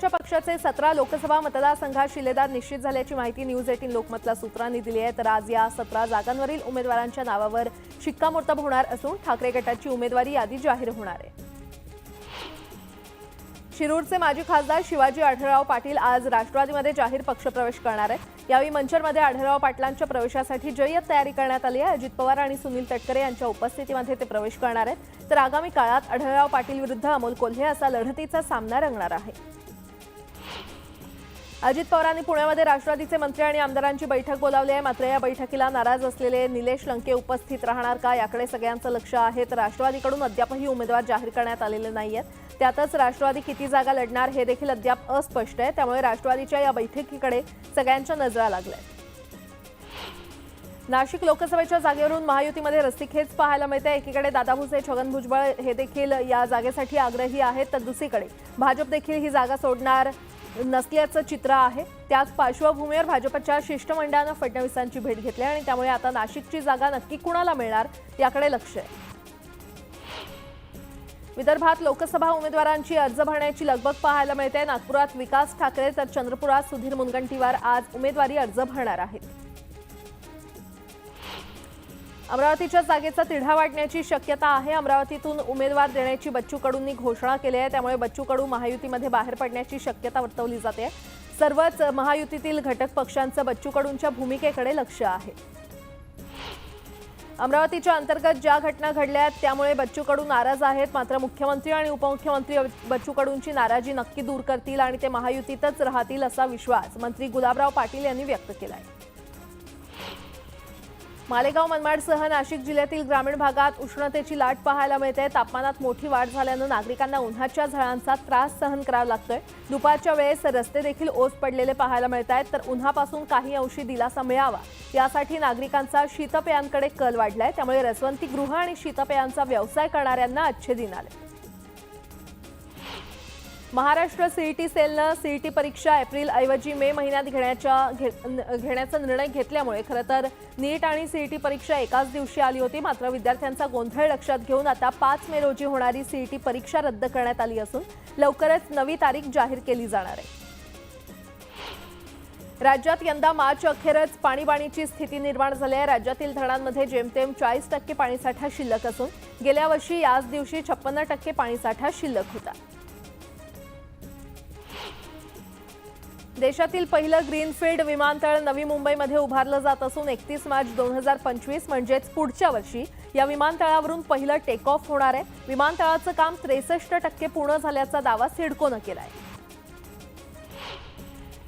शिवसेनेच्या पक्षाचे सतरा लोकसभा मतदारसंघात शिलेदार निश्चित झाल्याची माहिती न्यूज एटीन लोकमतला सूत्रांनी दिली आहे. तर आज या सतरा जागांवरील उमेदवारांच्या नावावर शिक्कामोर्तब होणार असून ठाकरे गटाची उमेदवारी यादी जाहीर होणार आहे. शिरूरचे माजी खासदार शिवाजी आढळराव पाटील आज राष्ट्रवादीमध्ये जाहीर पक्षप्रवेश करणार आहेत. यावेळी मंचरमध्ये आढळराव पाटलांच्या प्रवेशासाठी जय्यत तयारी करण्यात आली आहे. अजित पवार आणि सुनील तटकरे यांच्या उपस्थितीमध्ये ते प्रवेश करणार आहेत. तर आगामी काळात आढळराव पाटील विरुद्ध अमोल कोल्हे असा लढतीचा सामना रंगणार आहे. अजित पवारांनी पुण्यामध्ये राष्ट्रवादीचे मंत्री आणि आमदारांची बैठक बोलावली आहे. मात्र या बैठकीला नाराज असलेले निलेश लंके उपस्थित राहणार का? याकडे सगळ्यांचं लक्ष आहे. तर राष्ट्रवादीकडून अद्यापही उमेदवार जाहीर करण्यात आलेले नाहीयेत. त्यातच राष्ट्रवादी किती जागा लढणार हे देखील अद्याप अस्पष्ट आहे. त्यामुळे राष्ट्रवादीच्या या बैठकीकडे सगळ्यांच्या नजरा लागल्या नाशिक लोकसभेच्या जागेवरून महायुतीमध्ये रस्तीखेच पाहायला मिळते. एकीकडे दादा भुसे छगन भुजबळ हे देखील या जागेसाठी आग्रही आहेत. तर दुसरीकडे भाजप देखील ही जागा सोडणार. नसल्याचं चित्र आहे. त्याच पार्श्वभूमीवर भाजपच्या शिष्टमंडळानं फडणवीसांची भेट घेतली आणि त्यामुळे आता नाशिकची जागा नक्की कुणाला मिळणार याकडे लक्ष आहे. विदर्भात लोकसभा उमेदवारांची अर्ज भरण्याची लगबग पाहायला मिळते. नागपुरात विकास ठाकरे तर चंद्रपुरात सुधीर मुनगंटीवार आज उमेदवारी अर्ज भरणार आहेत. अमरावतीच्या जागेचा तिढा वाढण्याची शक्यता आहे. अमरावतीतून उमेदवार देण्याची बच्चू कडूंनी घोषणा केली आहे. त्यामुळे बच्चू कडू महायुतीमध्ये बाहेर पडण्याची शक्यता वर्तवली जाते. सर्वच महायुतीतील घटक पक्षांचं बच्चू कडूंच्या भूमिकेकडे लक्ष आहे. अमरावतीच्या अंतर्गत ज्या घटना घडल्या आहेत त्यामुळे बच्चू कडू नाराज आहेत. मात्र मुख्यमंत्री आणि उपमुख्यमंत्री बच्चू कडूंची नाराजी नक्की दूर करतील आणि ते महायुतीतच राहतील असा विश्वास मंत्री गुलाबराव पाटील यांनी व्यक्त केला आहे मालेगाव मनमाडसह नाशिक जिल्ह्यातील ग्रामीण भागात उष्णतेची लाट पाहायला मिळते. तापमानात मोठी वाढ झाल्यानं नागरिकांना उन्हाच्या झळांचा त्रास सहन करावा लागतोय. दुपारच्या वेळेस रस्ते देखील ओस पडलेले पाहायला मिळत आहेत तर उन्हापासून काही अंशी दिलासा मिळावा. यासाठी नागरिकांचा शीतपेयांकडे कल वाढलाय त्यामुळे रसवंती गृह आणि शीतपेयांचा व्यवसाय करणाऱ्यांना अच्छे दिन आले. महाराष्ट्र सीईटी सेलनं सीईटी परीक्षा एप्रिल ऐवजी मे महिन्यात घेण्याच्या घेण्याचा निर्णय घेतल्यामुळे खरं तर नीट आणि सीईटी परीक्षा एकाच दिवशी आली होती. मात्र विद्यार्थ्यांचा गोंधळ लक्षात घेऊन आता पाच मे रोजी होणारी सीईटी परीक्षा रद्द करण्यात आली असून लवकरच नवी तारीख जाहीर केली जाणार आहे. राज्यात यंदा मार्च अखेरच पाणीबाणीची स्थिती निर्माण झाली आहे. राज्यातील धरणांमध्ये जेमतेम चाळीस टक्के पाणीसाठा शिल्लक असून गेल्या वर्षी याच दिवशी छप्पन्न टक्के पाणीसाठा शिल्लक होता. देशातील पहिलं ग्रीनफील्ड विमानतळ नवी मुंबईमध्ये उभारलं जात असून एकतीस मार्च दोन हजार पंचवीस म्हणजेच पुढच्या वर्षी या विमानतळावरून पहिलं टेक ऑफ होणार आहे. विमानतळाचं काम त्रेसष्ट टक्के पूर्ण झाल्याचा दावा सिडकोनं केला आहे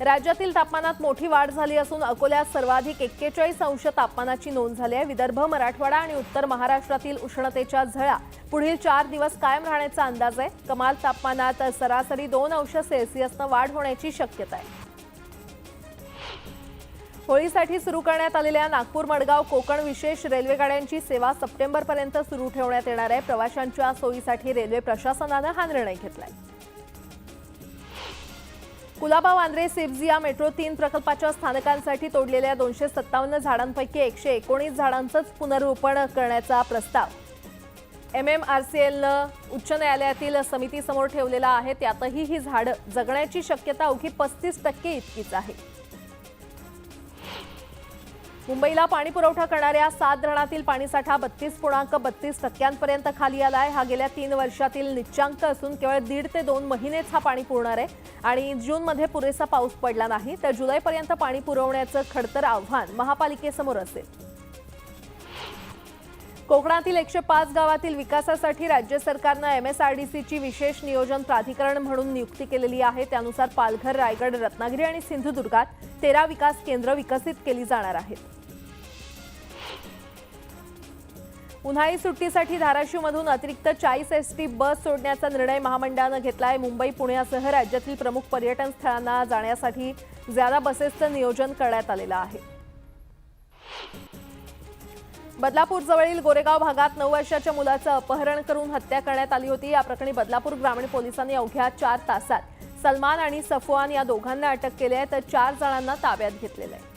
राज्यातील तापमानात मोठी वाढ झाली असून अकोल्यात सर्वाधिक एक्केचाळीस अंश तापमानाची नोंद झाली आहे. विदर्भ मराठवाडा आणि उत्तर महाराष्ट्रातील उष्णतेच्या झळा पुढील चार दिवस कायम राहण्याचा अंदाज आहे. कमाल तापमानात सरासरी दोन अंश सेल्सिअसनं वाढ होण्याची शक्यता आहे. होळीसाठी सुरू करण्यात आलेल्या नागपूर मडगाव कोकण विशेष रेल्वे गाड्यांची सेवा सप्टेंबरपर्यंत सुरू ठेवण्यात येणार आहे. प्रवाशांच्या सोयीसाठी रेल्वे प्रशासनानं हा निर्णय घेतलाय. कुलाबा वांद्रे सिप्झिया मेट्रो तीन प्रकल्पाच्या स्थानकांसाठी तोडलेल्या दोनशे सत्तावन्न झाडांपैकी एकशे एकोणीस झाडांचंच पुनरुपण करण्याचा प्रस्ताव. एम एम आर सी एलनं उच्च न्यायालयातील समितीसमोर ठेवलेला आहे. त्यातही ही झाडं जगण्याची शक्यता अवघी पस्तीस टक्के इतकीच आहे. मुंबईला पाणी पुरवठा करणाऱ्या सात धरणातील पाणीसाठा बत्तीस पूर्णांक बत्तीस टक्क्यांपर्यंत खाली आलाय हा गेल्या तीन वर्षातील निच्चांक असून केवळ दीड ते दोन महिनेच हा पाणी पुरणार आहे. आणि जूनमध्ये पुरेसा पाऊस पडला नाही तर जुलैपर्यंत पाणी पुरवण्याचं खडतर आव्हान महापालिकेसमोर असेल. कोकणातील एकशे पाच गावातील विकासासाठी राज्य सरकारनं एमएसआरडीसीची विशेष नियोजन प्राधिकरण म्हणून नियुक्ती केलेली आहे. त्यानुसार पालघर रायगड रत्नागिरी आणि सिंधुदुर्गात तेरा विकास केंद्र विकसित केली जाणार आहेत. उन्हाळी सुट्टीसाठी धाराशिवमधून अतिरिक्त चाळीस एस टी बस सोडण्याचा निर्णय महामंडळानं घेतला आहे मुंबई पुण्यासह राज्यातील प्रमुख पर्यटन स्थळांना जाण्यासाठी ज्यादा बसेसचं नियोजन करण्यात आलेलं आहे. बदलापूरजवळील गोरेगाव भागात नऊ वर्षाच्या मुलाचं अपहरण करून हत्या करण्यात आली होती. या प्रकरणी बदलापूर ग्रामीण पोलिसांनी अवघ्या चार तासात सलमान आणि सफवान या दोघांना अटक केली आहे. तर चार जणांना ताब्यात घेतलेलं आहे.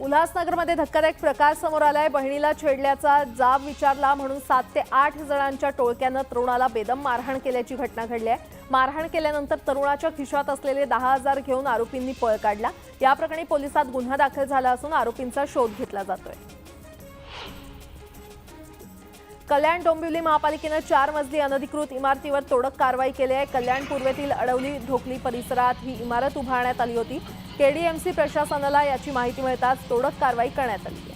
उल्हासनगरमध्ये धक्कादायक प्रकार समोर आलाय. बहिणीला छेडल्याचा जाब विचारला म्हणून सात ते आठ जणांच्या टोळक्यानं तरुणाला बेदम मारहाण केल्याची घटना घडली आहे. मारहाण केल्यानंतर तरुणाच्या खिशात असलेले दहा हजार घेऊन आरोपींनी पळ काढला. या प्रकरणी पोलिसात गुन्हा दाखल झाला असून आरोपींचा शोध घेतला जातोय. कल्याण डोंबिवली महापालिकेनं चार मजली अनधिकृत इमारतीवर तोडक कारवाई केली आहे. कल्याण पूर्वेतील अडवली ढोकली परिसरात ही इमारत उभारण्यात आली होती. केडीएमसी प्रशासनाला याची माहिती मिळताच तोडक कारवाई करण्यात आली आहे.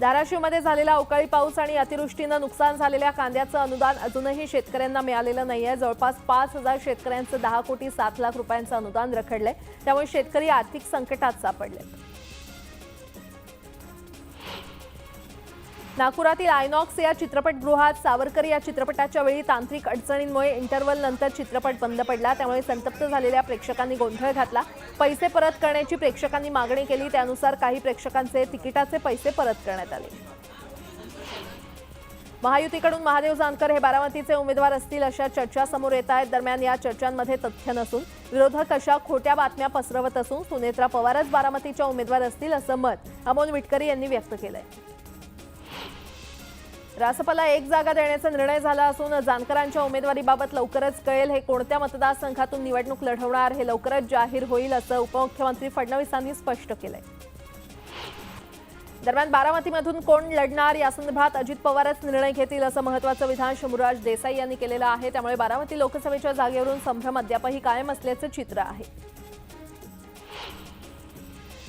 धाराशिवमध्ये झालेला अवकाळी पाऊस आणि अतिवृष्टीनं नुकसान झालेल्या कांद्याचं अनुदान अजूनही शेतकऱ्यांना मिळालेलं नाहीये. जवळपास पाच हजार शेतकऱ्यांचं दहा कोटी सात लाख रुपयांचं अनुदान रखडलंय. त्यामुळे शेतकरी आर्थिक संकटात सापडले नागपुरातील आयनॉक्स या चित्रपटगृहात सावरकर या चित्रपटाच्या वेळी तांत्रिक अडचणींमुळे इंटरवल नंतर चित्रपट बंद पडला. त्यामुळे संतप्त झालेल्या प्रेक्षकांनी गोंधळ घातला. पैसे परत करण्याची प्रेक्षकांनी मागणी केली. त्यानुसार काही प्रेक्षकांचे तिकिटाचे पैसे परत करण्यात आले. महायुतीकडून महादेव जानकर हे बारामतीचे उमेदवार असतील अशा चर्चा समोर येत आहेत. दरम्यान या चर्चांमध्ये तथ्य नसून विरोधक अशा खोट्या बातम्या पसरवत असून सुनेत्रा पवारच बारामतीच्या उमेदवार असतील असं मत अमोल विटकरी यांनी व्यक्त केलंय. रासपाला एक जागा देण्याचा निर्णय झाला असून जानकरांच्या उमेदवारीबाबत लवकरच कळेल हे कोणत्या मतदारसंघातून निवडणूक लढवणार हे लवकरच जाहीर होईल असं उपमुख्यमंत्री फडणवीसांनी स्पष्ट केलंय. दरम्यान बारामतीमधून कोण लढणार यासंदर्भात अजित पवारच निर्णय घेतील असं महत्वाचं विधान शंभूराज देसाई यांनी केलेलं आहे. त्यामुळे बारामती लोकसभेच्या जागेवरून संभ्रम अद्यापही कायम असल्याचं चित्र आहे.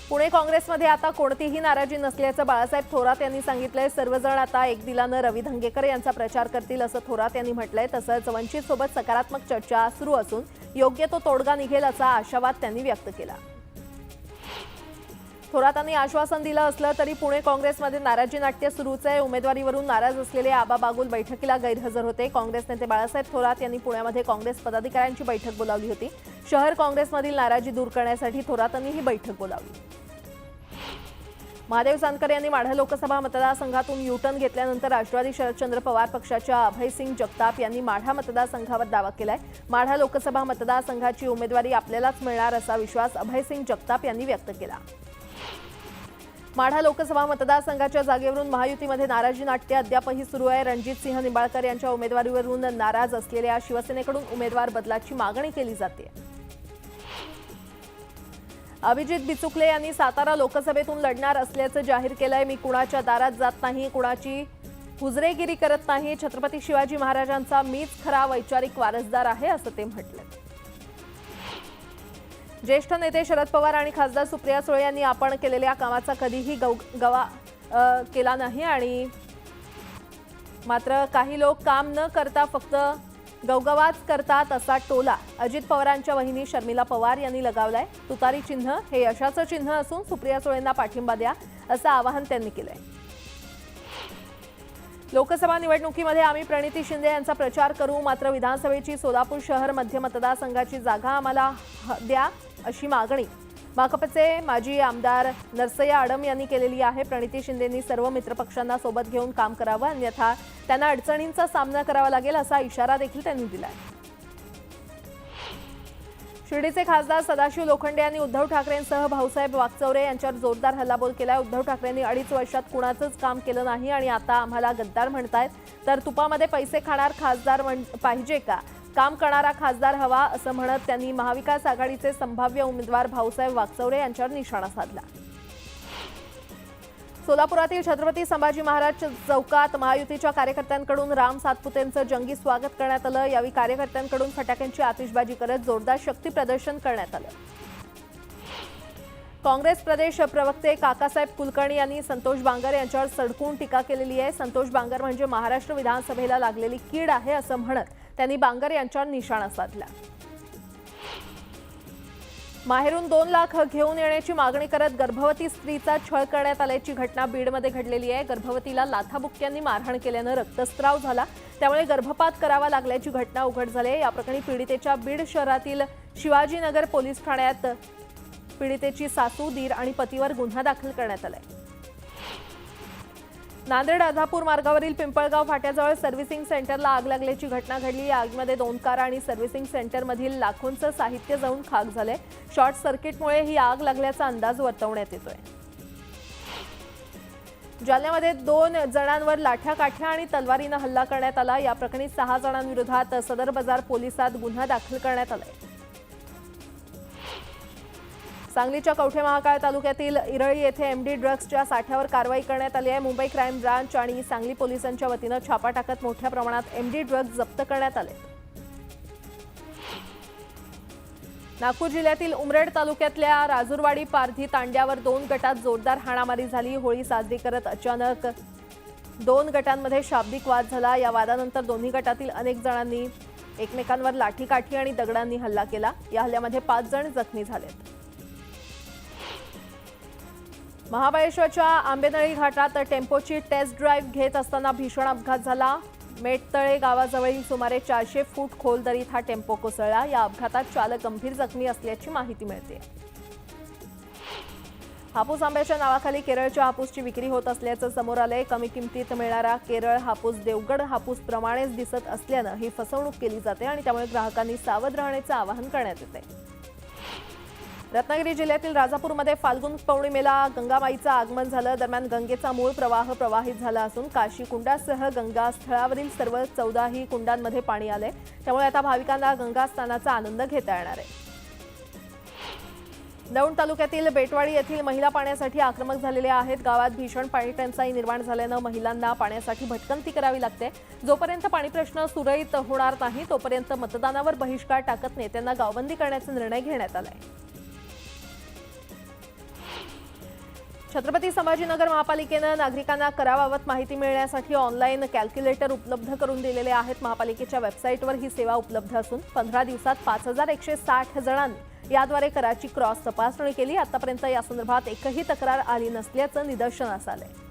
पुणे काँग्रेसमध्ये आता कोणतीही नाराजी नसल्याचं बाळासाहेब थोरात यांनी सांगितलंय. सर्वजण आता एक दिलानं रवी धंगेकर यांचा प्रचार करतील असं थोरात यांनी म्हटलंय. तसंच वंचित सोबत सकारात्मक चर्चा सुरू असून योग्य तो तोडगा निघेल असा आशावाद त्यांनी व्यक्त केला. थोरातांनी आश्वासन दिलं असलं तरी पुणे काँग्रेसमध्ये नाराजी नाट्य सुरूच आहे. उमेदवारीवरून नाराज असलेले आबा बागुल बैठकीला गैरहजर होते. काँग्रेस नेते बाळासाहेब थोरात यांनी पुण्यामध्ये काँग्रेस पदाधिकाऱ्यांची बैठक बोलावली होती. शहर काँग्रेसमधील नाराजी दूर करण्यासाठी थोरातांनी ही बैठक बोलावली. महादेव जानकर यांनी माढा लोकसभा मतदारसंघातून युटर्न घेतल्यानंतर राष्ट्रवादी शरदचंद्र पवार पक्षाच्या अभयसिंग जगताप यांनी माढा मतदारसंघावर दावा केलाय. माढा लोकसभा मतदारसंघाची उमेदवारी आपल्यालाच मिळणार असा विश्वास अभयसिंग जगताप यांनी व्यक्त केला. माढा लोकसभा मतदारसंघाच्या जागेवरून महायुतीमध्ये नाराजी नाट्य अद्यापही सुरू आहे. रणजित सिंह निंबाळकर यांच्या उमेदवारीवरून नाराज असलेल्या शिवसेनेकडून उमेदवार बदलाची मागणी केली जाते. अभिजित बिचुकले यांनी सातारा लोकसभेतून लढणार असल्याचं जाहीर केलंय. मी कुणाच्या दारात जात नाही कुणाची हुजरेगिरी करत नाही. छत्रपती शिवाजी महाराजांचा मीच खरा वैचारिक वारसदार आहे असं ते म्हटलं ज्येष्ठ नेते शरद पवार आणि खासदार सुप्रिया सुळे यांनी आपण केलेल्या कामाचा कधीही गौ गवा केला नाही आणि मात्र काही लोक काम न करता फक्त गवगवाच करतात असा टोला अजित पवारांच्या वहिनी शर्मिला पवार यांनी लगावलाय. तुतारी चिन्ह हे यशाचं चिन्ह असून सुप्रिया सुळेंना पाठिंबा द्या असं आवाहन त्यांनी केलंय. लोकसभा निवडणुकीमध्ये आम्ही प्रणिती शिंदे यांचा प्रचार करू. मात्र विधानसभेची सोलापूर शहर मध्य मतदारसंघाची जागा आम्हाला ह- द्या अशी मागणी माकपचे माजी आमदार नरसय्या आडम यांनी केलेली आहे. प्रणिती शिंदेंनी सर्व मित्रपक्षांना सोबत घेऊन काम करावं. अन्यथा त्यांना अडचणींचा सामना करावा लागेल असा इशारा देखील त्यांनी दिलाय. शिर्डीचे खासदार सदाशिव लोखंडे यांनी उद्धव ठाकरेंसह भाऊसाहेब वागचौरे यांच्यावर जोरदार हल्लाबोल केलाय. उद्धव ठाकरेंनी अडीच वर्षात कुणाचंच काम केलं नाही आणि आता आम्हाला गद्दार म्हणतायत. तर तुपामध्ये पैसे खाणार खासदार म्हण पाहिजे का? काम करणारा खासदार हवा असं म्हणत त्यांनी महाविकास आघाडीचे संभाव्य उमेदवार भाऊसाहेब वागचौरे यांच्यावर निशाणा साधला. सोलापुरातील छत्रपती संभाजी महाराज चौकात महायुतीच्या कार्यकर्त्यांकडून राम सातपुतेंचं जंगी स्वागत करण्यात आलं. यावेळी कार्यकर्त्यांकडून फटाक्यांची आतिषबाजी करत जोरदार शक्ती प्रदर्शन करण्यात आलं. काँग्रेस प्रदेश प्रवक्ते काकासाहेब कुलकर्णी यांनी संतोष बांगर यांच्यावर सडकून टीका केलेली आहे. संतोष बांगर म्हणजे महाराष्ट्र विधानसभेला लागलेली कीड आहे असं म्हणत त्यांनी बांगर यांच्यावर निशाणा साधला. माहेरून दोन लाख घेऊन येण्याची मागणी करत गर्भवती स्त्रीचा छळ करण्यात आल्याची घटना बीडमध्ये घडलेली आहे. गर्भवतीला लाथाबुक्क्यांनी मारहाण केल्यानं रक्तस्त्राव झाला. त्यामुळे गर्भपात करावा लागल्याची घटना उघड झाली आहे. या प्रकरणी पीडितेच्या बीड शहरातील शिवाजीनगर पोलीस ठाण्यात पीडितेची सासू दीर आणि पतीवर गुन्हा दाखल करण्यात आलाय. नांदेड आधापूर मार्गावरील पिंपळगाव फाट्याजवळ सर्व्हिसिंग सेंटरला आग लागल्याची घटना घडली. या आगीमध्ये दोन कार आणि सर्व्हिसिंग सेंटरमधील लाखोंचं साहित्य जाऊन खाक झालंय. शॉर्ट सर्किटमुळे ही आग लागल्याचा अंदाज वर्तवण्यात येतोय. जालन्यामध्ये दोन जणांवर लाठ्या काठ्या आणि तलवारीनं हल्ला करण्यात आला. या प्रकरणी सहा जणांविरोधात सदर बाजार पोलिसात गुन्हा दाखल करण्यात आलाय. सांगलीच्या कवठे महाकाळ तालुक्यातील इरळी येथे एमडी ड्रग्जच्या साठ्यावर कारवाई करण्यात आली आहे. मुंबई क्राईम ब्रांच आणि सांगली पोलिसांच्या वतीनं छापा टाकत मोठ्या प्रमाणात एमडी ड्रग्ज जप्त करण्यात आले. नागपूर जिल्ह्यातील उमरेड तालुक्यातल्या राजूरवाडी पारधी तांड्यावर दोन गटात जोरदार हाणामारी झाली. होळी साजरी करत अचानक दोन गटांमध्ये शाब्दिक वाद झाला. या वादानंतर दोन्ही गटातील अनेक जणांनी एकमेकांवर लाठीकाठी आणि दगडांनी हल्ला केला. या हल्ल्यामध्ये पाच जण जखमी झालेत. महाबळेश्वरच्या आंबेनळी घाटात टेम्पोची टेस्ट ड्राईव्ह घेत असताना भीषण अपघात झाला. मेटतळे गावाजवळील सुमारे चारशे फूट खोल दरीत हा टेम्पो कोसळला. या अपघातात चालक गंभीर जखमी असल्याची माहिती मिळते. हापूस आंब्याच्या नावाखाली केरळच्या हापूसची विक्री होत असल्याचं समोर आलंय. कमी किमतीत मिळणारा केरळ हापूस देवगड हापूस प्रमाणेच दिसत असल्यानं ही फसवणूक केली जाते आणि त्यामुळे ग्राहकांनी सावध राहण्याचं आवाहन करण्यात येते रत्नागिरी जिल्ह्यातील राजापूरमध्ये फाल्गुन पौर्णिमेला गंगामाईचं आगमन झालं. दरम्यान गंगेचा मूळ प्रवाह प्रवाहित झाला असून काशी कुंडासह गंगा स्थळावरील सर्व चौदाही कुंडांमध्ये पाणी आलंय. त्यामुळे आता भाविकांना गंगा स्नानाचा आनंद घेता येणार आहे. दौंड तालुक्यातील बेटवाडी येथील महिला पाण्यासाठी आक्रमक झालेल्या आहेत. गावात भीषण पाणी टंचाई निर्माण झाल्यानं महिलांना पाण्यासाठी भटकंती करावी लागते. जोपर्यंत पाणी प्रश्न सुरळीत होणार नाही तोपर्यंत मतदानावर बहिष्कार टाकत नेत्यांना गावबंदी करण्याचा निर्णय घेण्यात आला आहे छत्रपती संभाजीनगर महापालिकेनं नागरिकांना कराबाबत माहिती मिळण्यासाठी ऑनलाईन कॅल्क्युलेटर उपलब्ध करून दिलेले आहेत. महापालिकेच्या वेबसाईटवर ही सेवा उपलब्ध असून पंधरा दिवसात पाच हजार एकशे साठ जणांनी याद्वारे कराची क्रॉस तपासणी केली. आतापर्यंत या संदर्भात एकही तक्रार आली नसल्याचं निदर्शनास आलंय.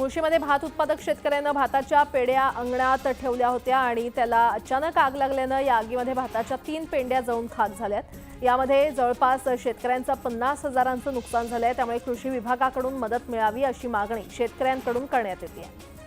मुळशीमध्ये भात उत्पादक शेतकऱ्यानं भाताच्या पेड्या अंगणात ठेवल्या होत्या आणि त्याला अचानक आग लागल्यानं या आगीमध्ये भाताच्या तीन पेंड्या जाऊन खाक झाल्यात. यामध्ये जवळपास शेतकऱ्यांचं पन्नास हजारांचं नुकसान झालं आहे त्यामुळे कृषी विभागाकडून मदत मिळावी अशी मागणी शेतकऱ्यांकडून करण्यात येते. आहे